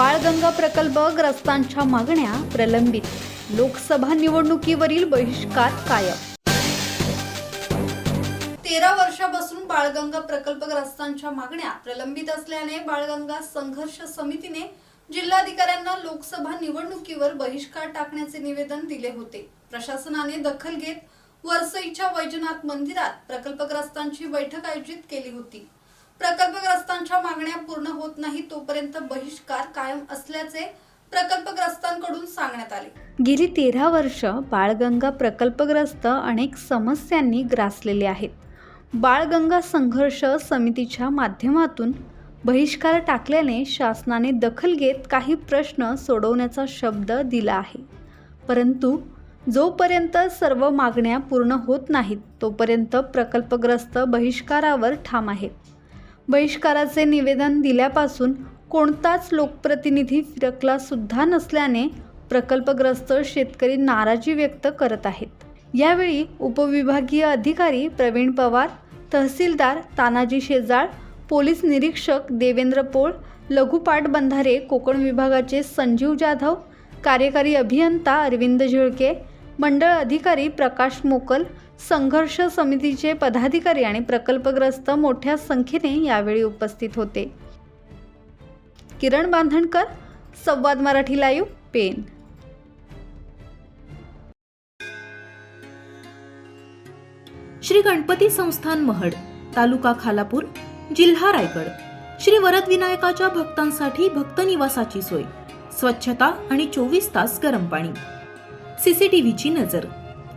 बाळगंगा प्रकल्प ग्रस्तांच्या मागण्या प्रलंबित. लोकसभा निवडणुकीवरील बहिष्कार कायम. तेरा वर्षापासून बाळगंगा प्रकल्पग्रस्तांच्या मागण्या प्रलंबित असल्याने बाळगंगा संघर्ष समितीने जिल्हाधिकाऱ्यांना लोकसभा निवडणुकीवर बहिष्कार टाकण्याचे निवेदन दिले होते. प्रशासनाने दखल घेत वरसईच्या वैजनाथ मंदिरात प्रकल्पग्रस्तांची बैठक आयोजित केली होती. प्रकल्पग्रस्तांच्या मागण्या पूर्ण होत नाही तोपर्यंत बहिष्कार कायम असल्याचे प्रकल्पग्रस्तांकडून सांगण्यात आले. गेली तेरा वर्ष बाळगंगा प्रकल्पग्रस्त अनेक समस्यांनी ग्रासलेले आहेत. बाळगंगा संघर्ष समितीच्या माध्यमातून बहिष्कार टाकल्याने शासनाने दखल घेत काही प्रश्न सोडवण्याचा शब्द दिला आहे. परंतु जोपर्यंत सर्व मागण्या पूर्ण होत नाहीत तोपर्यंत प्रकल्पग्रस्त बहिष्कारावर ठाम आहेत. बहिष्काराचे निवेदन दिल्यापासून कोणताच लोकप्रतिनिधी फिरकला सुद्धा नसल्याने प्रकल्पग्रस्त शेतकरी नाराजी व्यक्त करत आहेत. यावेळी उपविभागीय अधिकारी प्रवीण पवार तहसीलदार तानाजी शेजाळ पोलीस निरीक्षक देवेंद्र पोळ लघुपाट बंधारे कोकण विभागाचे संजीव जाधव कार्यकारी अभियंता अरविंद झिळके मंडळ अधिकारी प्रकाश मोकल संघर्ष समितीचे पदाधिकारी आणि प्रकल्पग्रस्त मोठ्या संख्येने यावेळी उपस्थित होते. Kiran Bandhankar Samvad Marathi live pen. Shri Ganpati संस्थान महड तालुका खालापूर जिल्हा रायगड. श्री वरद विनायकाच्या भक्तांसाठी भक्त निवासाची सोय. स्वच्छता आणि चोवीस तास गरम पाणी. सीसीटीव्हीची नजर.